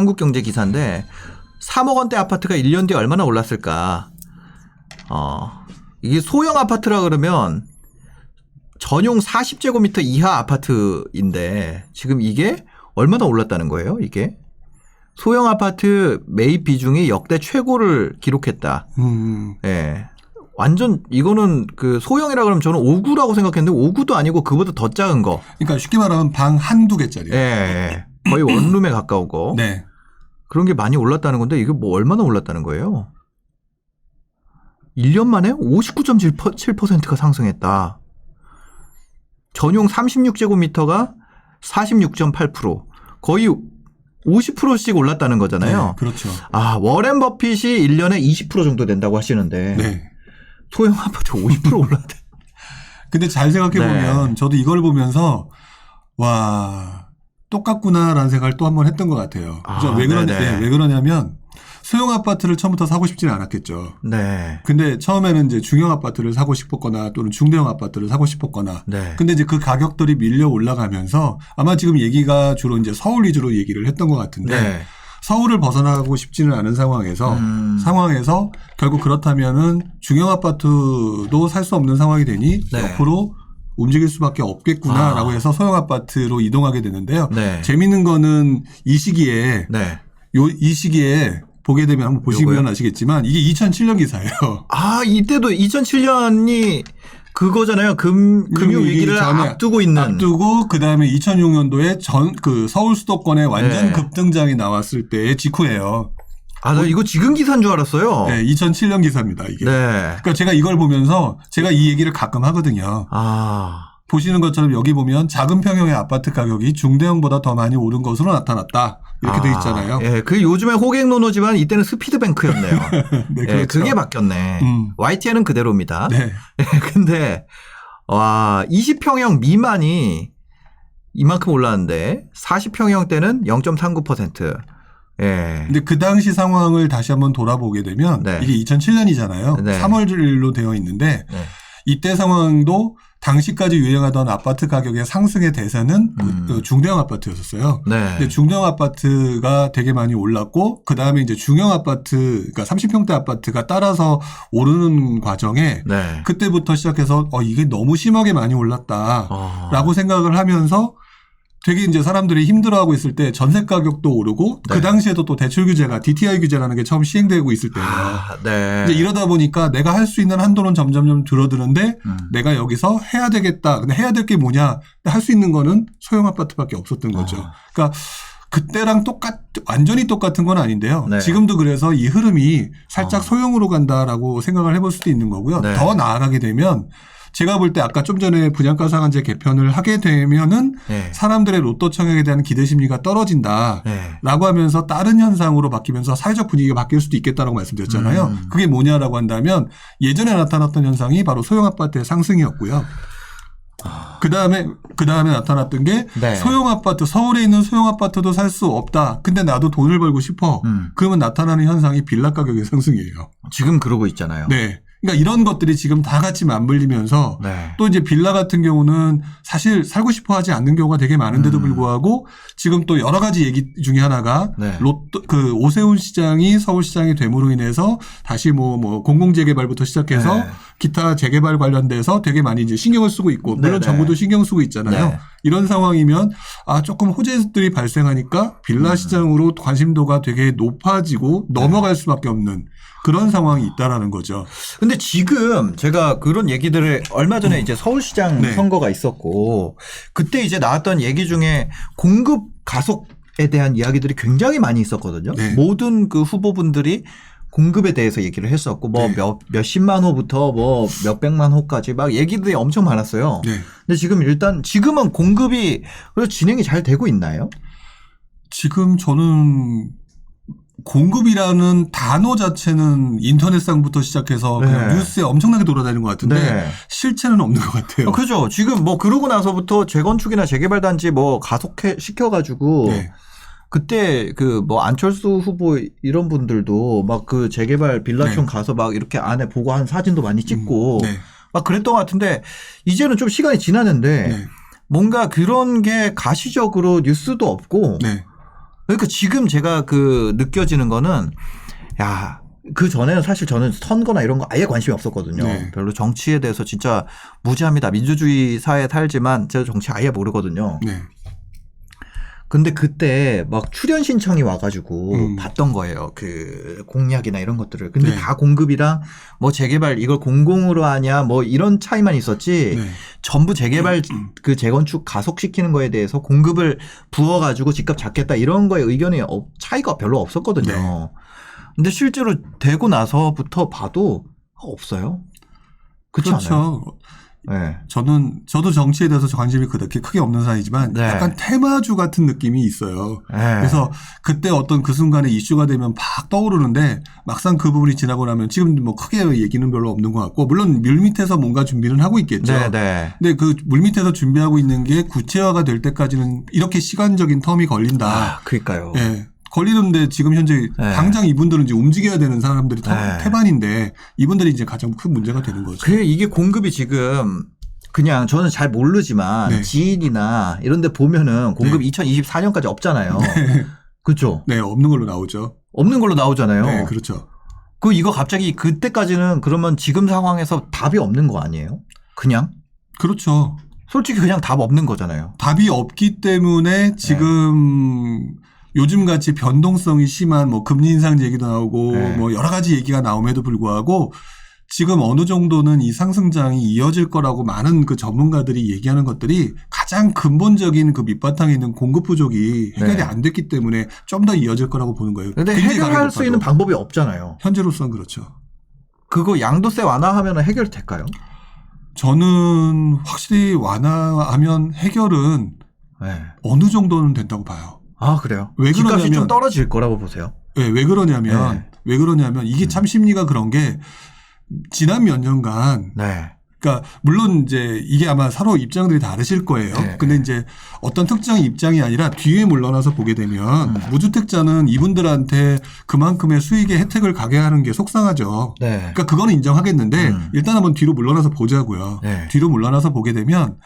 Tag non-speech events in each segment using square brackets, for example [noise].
한국경제 기사인데 3억 원대 아파트가 1년 뒤에 얼마나 올랐을까? 어, 이게 소형 아파트라 그러면 전용 40제곱미터 이하 아파트인데 지금 이게 얼마나 올랐다는 거예요, 이게? 소형 아파트 매입 비중이 역대 최고를 기록했다. 음, 예. 완전 이거는 그 소형이라 그러면 저는 5구라고 생각했는데 5구도 아니고 그보다 더 작은 거. 그러니까 쉽게 말하면 방 한두 개짜리. 예, 예. 거의 원룸에 가까운 거. 네. 그런 게 많이 올랐다는 건데 이게 뭐 얼마나 올랐다는 거예요? 1년 만에 59.7%가 상승했다. 전용 36제곱미터가 46.8% 거의 50%씩 올랐다는 거잖아요. 네, 그렇죠. 아, 워렌 버핏이 1년에 20% 정도 된다고 하시는데 네. 소형 아파트 50% 올랐대. 근데 잘 생각해 보면 네. 저도 이걸 보면서 와 똑같구나라는 생각을 또 한 번 했던 것 같아요. 아? 왜 그러냐? 네, 왜 그러냐면 소형 아파트를 처음부터 사고 싶지는 않았겠죠. 네. 근데 처음에는 이제 중형 아파트를 사고 싶었거나 또는 중대형 아파트를 사고 싶었거나 네. 근데 이제 그 가격들이 밀려 올라가면서 아마 지금 얘기가 주로 이제 서울 위주로 얘기를 했던 것 같은데 네. 서울을 벗어나고 싶지는 않은 상황에서 음. 상황에서 결국 그렇다면은 중형 아파트도 살 수 없는 상황이 되니 네. 옆으로 움직일 수밖에 없겠구나라고 아. 해서 소형 아파트로 이동하게 되는데요. 네. 재밌는 거는 이 시기에 네. 요 이 시기에 보게 되면 한번 보시면 요거요? 아시겠지만 이게 2007년 기사예요. [laughs] 아, 이때도 2007년이 그거잖아요. 금, 금융 위기 위기를 앞두고 있는. 앞두고 그 다음에 2006년도에 전 그 서울 수도권에 완전 네. 급등장이 나왔을 때의 직후예요. 아, 나 이거 지금 기사인 줄 알았어요. 네, 2007년 기사입니다 이게. 네. 그러니까 제가 이걸 보면서 제가 이 얘기를 가끔 하거든요. 아. 보시는 것처럼 여기 보면 작은 평형의 아파트 가격이 중대형보다 더 많이 오른 것으로 나타났다. 이렇게 돼 있잖아요. 아, 예, 그 요즘에 호갱노노지만 이때는 스피드뱅크였네요. [laughs] 네, 예, 그렇죠. 그게 바뀌었네. 음. YTN은 그대로입니다. 네. [laughs] 근데 와 20평형 미만이 이만큼 올랐는데 40평형 때는 0.39%. 예. 근데 그 당시 상황을 다시 한번 돌아보게 되면 네. 이게 2007년이잖아요. 네. 3월로 되어 있는데 네. 이때 상황도 당시까지 유행하던 아파트 가격의 상승의 대세는 음. 그 중대형 아파트였었어요. 네. 근데 중대형 아파트가 되게 많이 올랐고 그 다음에 이제 중형 아파트, 그러니까 30평대 아파트가 따라서 오르는 과정에 네. 그때부터 시작해서 어 이게 너무 심하게 많이 올랐다라고 어. 생각을 하면서 되게 이제 사람들이 힘들어하고 있을 때 전세 가격도 오르고 네. 그 당시에도 또 대출 규제가 DTI 규제라는 게 처음 시행되고 있을 때예요. 아, 네. 이제 이러다 보니까 내가 할 수 있는 한도는 점점점 줄어드는데 음. 내가 여기서 해야 되겠다. 근데 해야 될 게 뭐냐? 할 수 있는 거는 소형 아파트밖에 없었던 거죠. 아. 그러니까 그때랑 똑같 완전히 똑같은 건 아닌데요. 네. 지금도 그래서 이 흐름이 살짝 아. 소형으로 간다라고 생각을 해볼 수도 있는 거고요. 네. 더 나아가게 되면 제가 볼 때 아까 좀 전에 분양가 상한제 개편을 하게 되면은 네. 사람들의 로또 청약에 대한 기대 심리가 떨어진다. 네. 라고 하면서 다른 현상으로 바뀌면서 사회적 분위기가 바뀔 수도 있겠다라고 말씀드렸잖아요. 음. 그게 뭐냐라고 한다면 예전에 나타났던 현상이 바로 소형 아파트의 상승이었고요. 그 다음에 그 다음에 나타났던 게 네. 소형 아파트 서울에 있는 소형 아파트도 살 수 없다. 근데 나도 돈을 벌고 싶어. 음. 그러면 나타나는 현상이 빌라 가격의 상승이에요. 지금 그러고 있잖아요. 네. 그러니까 이런 것들이 지금 다 같이 맞물리면서 네. 또 이제 빌라 같은 경우는 사실 살고 싶어 하지 않는 경우가 되게 많은데도 음. 불구하고 지금 또 여러 가지 얘기 중에 하나가 네. 로또 그 오세훈 시장이 서울시장이 됨으로 인해서 다시 뭐뭐 공공 재개발부터 시작해서 네. 기타 재개발 관련돼서 되게 많이 이제 신경을 쓰고 있고 물론 네네. 정부도 신경 쓰고 있잖아요. 네. 이런 상황이면 아 조금 호재들이 발생하니까 빌라 음. 시장으로 관심도가 되게 높아지고 네. 넘어갈 수밖에 없는 그런 상황이 있다라는 거죠. 근데 지금 제가 그런 얘기들을 얼마 전에 이제 서울시장 네. 선거가 있었고 그때 이제 나왔던 얘기 중에 공급 가속에 대한 이야기들이 굉장히 많이 있었거든요. 네. 모든 그 후보분들이 공급에 대해서 얘기를 했었고 뭐 네. 몇 몇십만 호부터 뭐 몇백만 호까지 막 얘기들이 엄청 많았어요. 네. 근데 지금 일단 지금은 공급이 그래서 진행이 잘 되고 있나요? 지금 저는 공급이라는 단어 자체는 인터넷상부터 시작해서 그냥 네. 뉴스에 엄청나게 돌아다니는 것 같은데 실체는 없는 것 같아요. 어, 그죠. 지금 뭐 그러고 나서부터 재건축이나 재개발 단지 뭐 가속해 시켜가지고 네. 그때 그 뭐 안철수 후보 이런 분들도 막 그 재개발 빌라촌 네. 가서 막 이렇게 안에 보고 한 사진도 많이 찍고 음, 네. 막 그랬던 것 같은데 이제는 좀 시간이 지났는데 네. 뭔가 그런 게 가시적으로 뉴스도 없고 네. 그러니까 지금 제가 그 느껴지는 거는 야. 그 전에는 사실 저는 선거나 이런 거 아예 관심이 없었거든요. 네. 별로 정치에 대해서 진짜 무지합니다. 민주주의 사회에 살지만 제가 정치 아예 모르거든요. 네. 근데 그때 막 출연 신청이 와가지고 음. 봤던 거예요. 그 공약이나 이런 것들을. 근데 네. 다 공급이랑 뭐 재개발 이걸 공공으로 하냐 뭐 이런 차이만 있었지 네. 전부 재개발 그 재건축 가속시키는 거에 대해서 공급을 부어가지고 집값 잡겠다 이런 거에 의견이 없- 차이가 별로 없었거든요. 네. 근데 실제로 되고 나서부터 봐도 없어요. 그렇지 않아요? 네. 저는 저도 정치에 대해서 관심이 그렇게 크게 없는 사이지만 네. 약간 테마주 같은 느낌이 있어요. 네. 그래서 그때 어떤 그 순간에 이슈가 되면 팍 떠오르는데 막상 그 부분이 지나고 나면 지금 뭐 크게 얘기는 별로 없는 것 같고 물론 물밑에서 뭔가 준비는 하고 있겠죠. 네, 네. 근데 그 물밑에서 준비하고 있는 게 구체화가 될 때까지는 이렇게 시간적인 텀이 걸린다. 아, 그러니까요. 예. 걸리는데 지금 현재 네. 당장 이분들은 이제 움직여야 되는 사람들이 터- 네. 태반인데 이분들이 이제 가장 큰 문제가 되는 거죠. 그래 이게 공급이 지금 그냥 저는 잘 모르지만 네. 지인이나 이런 데 보면은 공급이 2024년까지 없잖아요. 그렇죠? 네, 없는 걸로 나오죠. 없는 걸로 나오잖아요. 네, 그렇죠. 그 이거 갑자기 그때까지는 그러면 지금 상황에서 답이 없는 거 아니에요? 그냥 그렇죠. 솔직히 그냥 답 없는 거잖아요. 답이 없기 때문에 지금 요즘 같이 변동성이 심한 뭐 금리 인상 얘기도 나오고 네. 뭐 여러 가지 얘기가 나옴에도 불구하고 지금 어느 정도는 이 상승장이 이어질 거라고 많은 그 전문가들이 얘기하는 것들이 가장 근본적인 그 밑바탕에 있는 공급 부족이 해결이 네. 안 됐기 때문에 좀 더 이어질 거라고 보는 거예요. 근데 해결할 수 있는. 방법이 없잖아요. 현재로서는 그렇죠. 그거 양도세 완화하면 해결될까요? 저는 확실히 완화하면 해결은 네. 어느 정도는 된다고 봐요. 아 그래요? 왜 집값이 좀 그러냐면- 떨어질 거라고 보세요. 네, 왜 그러냐면 네. 왜 그러냐면 이게 참 심리가 그런 게 지난 몇 년간 네. 그러니까 물론 이제 이게 아마 서로 입장들이 다르실 거예요. 네. 근데 이제 어떤 특정 입장이 아니라 뒤에 물러나서 보게 되면 음. 무주택자는 이분들한테 그만큼의 수익의 혜택을 가게 하는 게 속상하죠. 네. 그러니까 그거는 인정하겠는데 음. 일단 한번 뒤로 물러나서 보자고요. 네. 뒤로 물러나서 보게 되면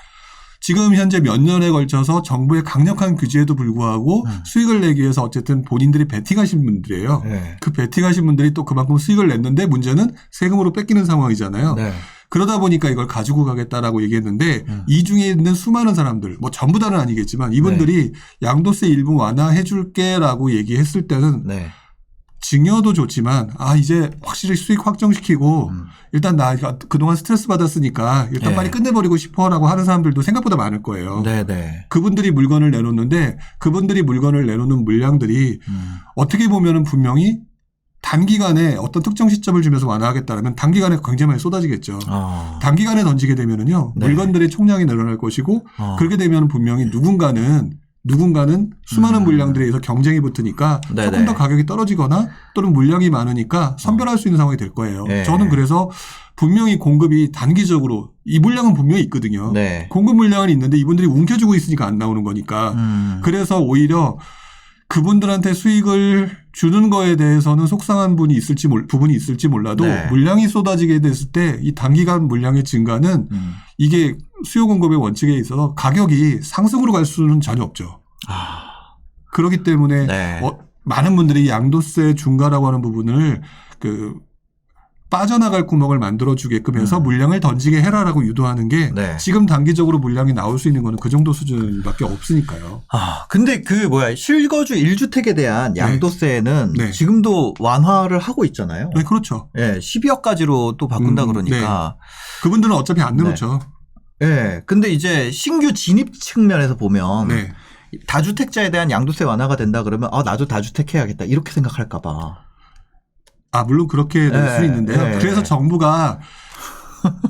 지금 현재 몇 년에 걸쳐서 정부의 강력한 규제에도 불구하고 음. 수익을 내기 위해서 어쨌든 본인들이 베팅하신 분들이에요. 네. 그 베팅하신 분들이 또 그만큼 수익을 냈는데 문제는 세금으로 뺏기는 상황이잖아요. 네. 그러다 보니까 이걸 가지고 가겠다라고 얘기했는데 음. 이 중에 있는 수많은 사람들, 뭐 전부 다는 아니겠지만 이분들이 네. 양도세 일부 완화해 줄게라고 얘기했을 때는 네. 증여도 좋지만 아 이제 확실히 수익 확정시키고 음. 일단 나 그동안 스트레스 받았으니까 일단 네. 빨리 끝내버리고 싶어라고 하는 사람들도 생각보다 많을 거예요. 네. 네. 그분들이 물건을 내놓는데 그분들이 물건을 내놓는 물량들이 음. 어떻게 보면은 분명히 단기간에 어떤 특정 시점을 주면서 완화하겠다면 단기간에 굉장히 많이 쏟아지겠죠. 어. 단기간에 던지게 되면은요 네. 물건들의 총량이 늘어날 것이고 어. 그렇게 되면 분명히 누군가는 누군가는 수많은 음. 물량들에 의해서 경쟁이 붙으니까 네네. 조금 더 가격이 떨어지거나 또는 물량이 많으니까 선별할 수 있는 상황이 될 거예요. 네. 저는 그래서 분명히 공급이 단기적으로 이 물량은 분명히 있거든요. 네. 공급 물량은 있는데 이분들이 움켜쥐고 있으니까 안 나오는 거니까 음. 그래서 오히려 그분들한테 수익을 주는 거에 대해서는 속상한 분이 있을지 몰, 부분이 있을지 몰라도 네. 물량이 쏟아지게 됐을 때 이 단기간 물량의 증가는 음. 이게 수요 공급의 원칙에 있어서 가격이 상승으로 갈 수는 전혀 없죠. 아. 그렇기 때문에 네. 어, 많은 분들이 양도세 중과라고 하는 부분을 그 빠져나갈 구멍을 만들어 주게끔 해서 음. 물량을 던지게 해라라고 유도하는 게 네. 지금 단기적으로 물량이 나올 수 있는 거는 그 정도 수준밖에 없으니까요. 아, 근데 그 뭐야 실거주 1주택에 대한 네. 양도세는 네. 지금도 완화를 하고 있잖아요. 네, 그렇죠. 예, 12억까지로 또 바꾼다 음, 그러니까. 그분들은 어차피 안 내놓죠. 예. 근데 이제 신규 진입 측면에서 보면 네. 다주택자에 대한 양도세 완화가 된다 그러면 아, 나도 다주택 해야겠다. 이렇게 생각할까 봐. 아, 물론 그렇게 될 네, 수 있는데요. 네. 그래서 정부가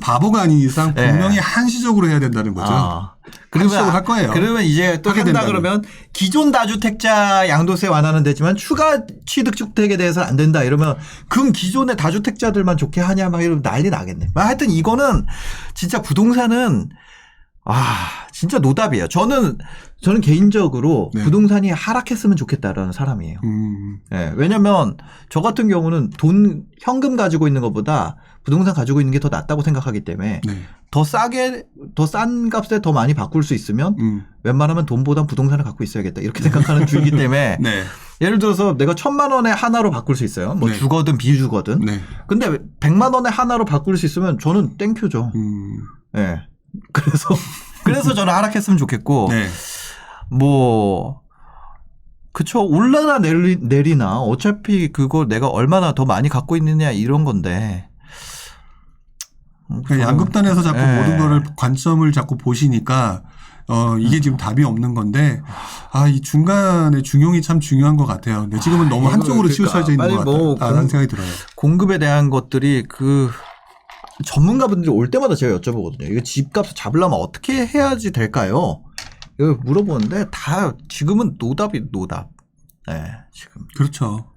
바보가 아닌 이상 네. 분명히 한시적으로 해야 된다는 거죠. 아. 그러면 할 거예요. 그러면 이제 또 한다 된다면. 그러면 기존 다주택자 양도세 완화는 되지만 추가 취득주택에 대해서는 안 된다 이러면 그럼 기존의 다주택자들만 좋게 하냐 막 이러면 난리 나겠네. 막 하여튼 이거는 진짜 부동산은 아, 진짜 노답이에요. 저는, 저는 개인적으로 네. 부동산이 하락했으면 좋겠다라는 사람이에요. 음, 예, 왜냐면 저 같은 경우는 돈, 현금 가지고 있는 것보다 부동산 가지고 있는 게 더 낫다고 생각하기 때문에 네. 더 싸게, 더 싼 값에 더 많이 바꿀 수 있으면 음, 웬만하면 돈보단 부동산을 갖고 있어야겠다. 이렇게 생각하는 주의이기 때문에 [laughs] 네. 예를 들어서 내가 천만 원에 하나로 바꿀 수 있어요. 뭐 네. 주거든 비주거든. 네. 근데 백만 원에 하나로 바꿀 수 있으면 저는 땡큐죠. 음, 예. 그래서 그래서 저는 하락했으면 좋겠고 네. 뭐 그쵸 올라나 내리, 내리나 어차피 그거 내가 얼마나 더 많이 갖고 있느냐 이런 건데 음, 그러니까 저는- 양극단에서 자꾸 예. 모든 거를 관점을 자꾸 보시니까 어 이게 지금 답이 없는 건데 아 이 중간에 중용이 참 중요한 것 같아요. 근데 지금은 너무 이거를 한쪽으로 그러니까 치우쳐져 있는 것뭐 같다라는 공- 생각이 들어요. 공급에 대한 것들이 그 전문가분들이 올 때마다 제가 여쭤보거든요. 이거 집값을 잡으려면 어떻게 해야지 될까요? 이거 물어보는데 다 지금은 노답이 노답. 네, 지금 그렇죠.